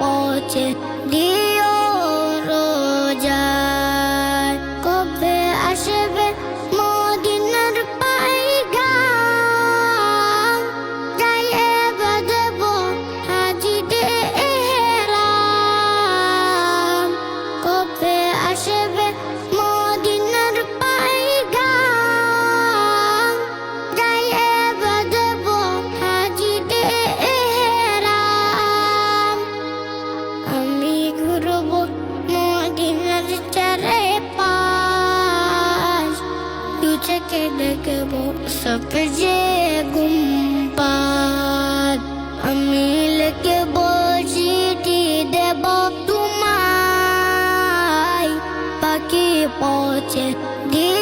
watching this. দেখব সব যে গুম্পাত আমি লিখব চিঠি দেব তোমায় পাখি পৌঁছে দিয়ে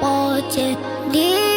পৌঁছে দিয়ে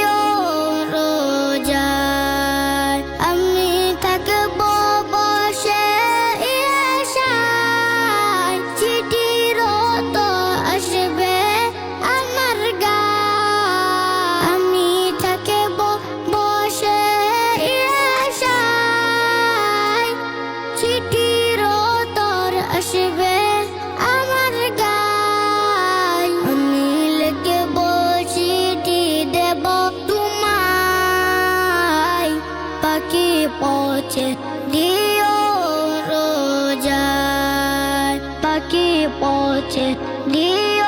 কাছে দিও রোজা পাখি পৌঁছে দিও